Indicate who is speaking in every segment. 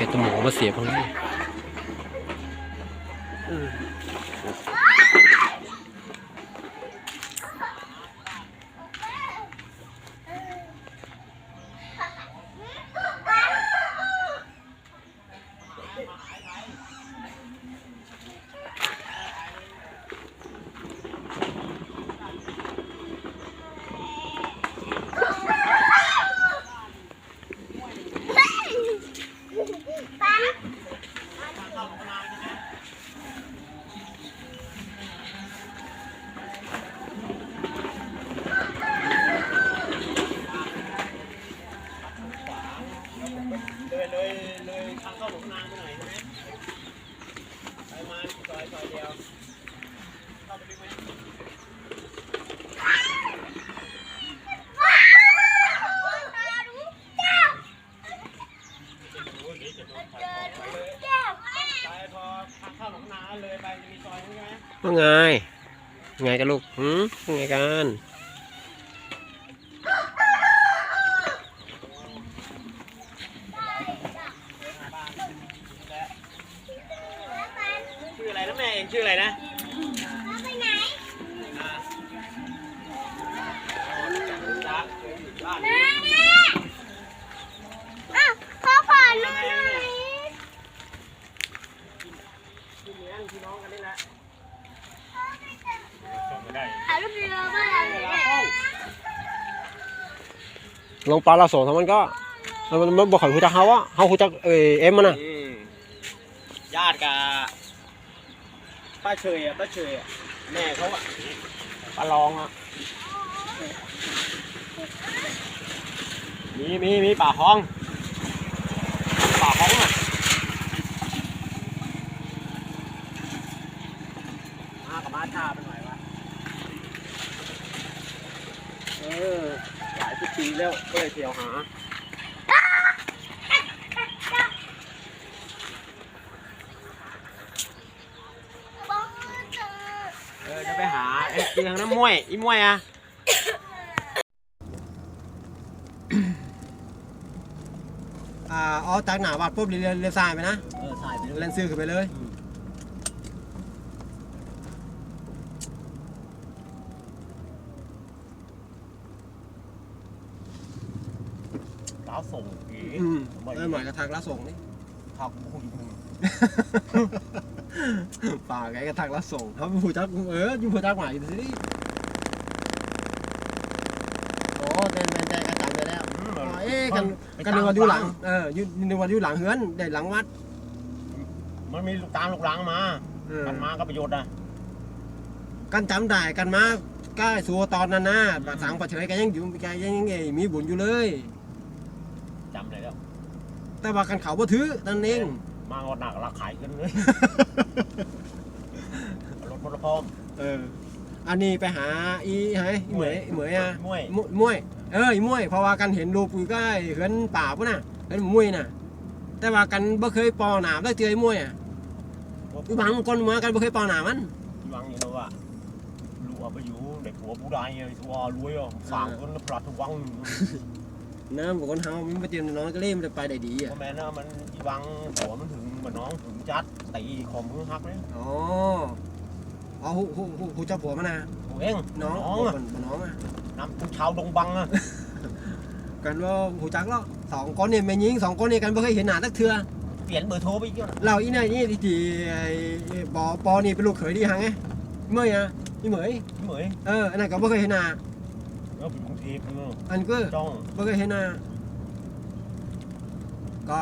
Speaker 1: เอาแกะตัวหมูมาเสียบตรงนี้ อืมว่าไงไงกันลูกหืมว่าไงกัน
Speaker 2: ชื่ออะไรนะแม่เองชื่ออะไรนะ ลงพี่น้องกันนี่แหละ
Speaker 3: ถ่ายรูปเรือบ้านเราเนี่ย
Speaker 1: ลงปลาละสองทำมันก็มันมันบอกข่อยหูจักเฮาอะเฮาหูจักเออเอ็มมันน่ะ
Speaker 2: อืมญาติกับป้าเฉยอะป้าเฉยอะแม่เขาอะป้าลองอะมีมีมีป่าห้องป่าห้องอะ มากับมาชาไปหน่อยวะเออหลายสิบปีแล้วก็เลยเที่ยวหาเออจะไปหาไอ้เตียงน้ำมวยอีมวยอะ
Speaker 1: อ่าเอาจากหนาวัดปุ๊บเรียนเรียนสายไปนะ
Speaker 2: เออถ่ายไป
Speaker 1: เล่นซื้อขึ้นไปเลย
Speaker 2: ก้า วส่งอี
Speaker 1: อืมเออหมายกระทางละส่งนี่
Speaker 2: ทักคุณ
Speaker 1: ป่าไงกระทางละส่งเขาผู้จักเอออยู่ผู้จักหมายอยู่สิโอ้เต้นเต้นเต้นกระจำไปแล้วอ๋อเอ๊ะกันกันในวันอยู่หลังเอออยู่ในวันอยู่หลังเฮือนได้หลังวัด
Speaker 2: มันมีตามลูกหลังมา
Speaker 1: เออ
Speaker 2: กันมาก็ประโยชน์อะ
Speaker 1: กันจำได้กันมาก้าสัวตอนนั้นนะปะสังปะเฉยกันยังอยู่กันยังยังไงมีบุญอยู่เลย
Speaker 2: จำเลยแล้ว
Speaker 1: แต่ว่ากันเขาบ่ถือนั่นเอง
Speaker 2: มางอดหนักราขายขึ้นเลยรถพลพร้อม
Speaker 1: เอออันนี้ไปหาอีไห้อีเหมยอีเหมยอะ
Speaker 2: มวย
Speaker 1: มมวยเอออีมวยเพราะว่ากันเห็นรูปอยู่ใกล้เหือนป่าพุ่นน่ะเหือนมวยน่ะ แต่ว่ากันบ่เคยปอหนามได้เจอไอ้มวยอะอีบางคนมากันบ่เคยปอหนามมัน
Speaker 2: ที่วังอยู่แล้วว่าลูกเอาไปอยู่เด็กหัวผู้ใดไอ้ทัวรวยอะสั่งคนละปลัดวัง
Speaker 1: น้ำกับคนเฮามันบ่เตรียมน้องก็เล่มนไปได้ดีอะ
Speaker 2: พ่อแม่น่ะมันที่วังหัวมันถึงมันน้องถึงจัดตีขอมือหักเลย
Speaker 1: อ๋ออ๋อฮู้ฮู้ฮู้ฮู้เจ้าผัวมันน่ะ
Speaker 2: ตัวเอง
Speaker 1: น้อง
Speaker 2: น้องอะ
Speaker 1: มันน้องอะ
Speaker 2: นำผู้ชาวดงบังอะ
Speaker 1: กันว่าฮู้จักแล้วสองคนนี่แม่หญิงสองคนนี่กันบ่เคยเห็นหน้าสักเทื่อ
Speaker 2: เปลี่ยนเบอร์โทรไปอีกแล้วนะ
Speaker 1: เราอีนี่นี่ที่ที่ไอ้ปอปอนี่เป็นลูกเขยดีหังไงเมื่อยอะอีเหมย
Speaker 2: พี่เหมย
Speaker 1: เอออันนั้นก็บ่เคยเห็นหน้า
Speaker 2: เออเป็นกรุงเทพเนอะ
Speaker 1: อันก็
Speaker 2: จ้อง
Speaker 1: บ่เคยเห็นหน้าก็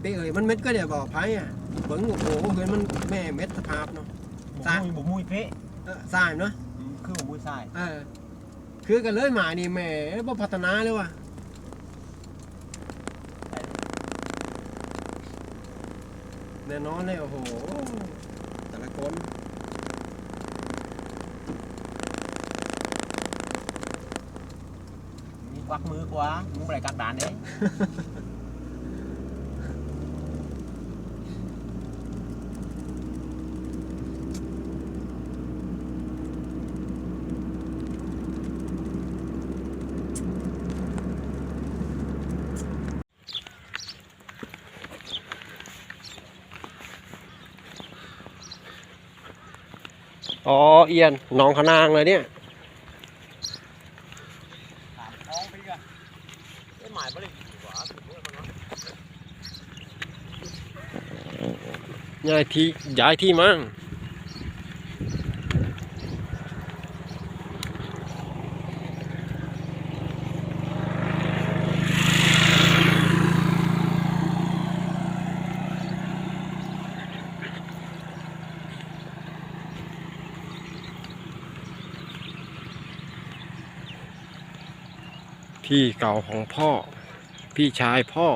Speaker 1: ไปเอ่ยมันเม็ดก็เดี๋ยวบอกไผอะเบิ่งโอ้โหเห็นมันแม่เม็ดสภาพเนาะ
Speaker 2: บุ
Speaker 1: สร้าง
Speaker 2: มุยบุมุยเป๊ะ
Speaker 1: เออสร้างเนาะ
Speaker 2: อืมคือบุมุยทราย
Speaker 1: เออคือกันเลยหมานี่แหม่บ่พัฒนาเลยว่ะแน่นอนเลยโอ้โห quắc
Speaker 2: mưa quá muốn phải các bạn đấy. Ồ, Yên, nóng khả năng rồi đấy. หมายบ่ได้ดีกว่าถูกด้วยมัน
Speaker 1: ย้ายที่ย้ายที่มั่ง ที่เก่าของพ่อ พี่ชายพ่อ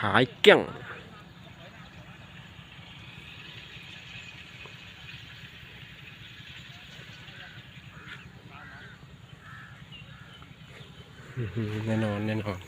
Speaker 1: ขายเกี้ยง แน่นอน แน่นอน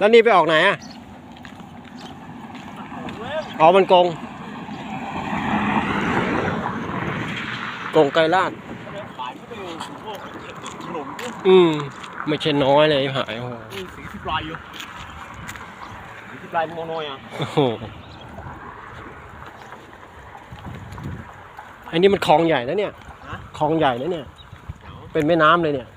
Speaker 1: แล้วนี่ไปออกไหนอะอ๋อมันกง กงไกลลาด
Speaker 2: ขายไม่ไปถึงพวกถนนเนี่ย
Speaker 1: อืม ไม่ใช่น้อยเลยหายโอ้โห
Speaker 2: มีสีที่ปลายอยู่สีที่ปลายโมโนอยอะ
Speaker 1: โอ้โหอันนี้มันคลองใหญ่แล้วเนี่ย
Speaker 2: ฮะ
Speaker 1: คลองใหญ่แล้วเนี่ย เป็นแม่น้ำเลยเนี่ย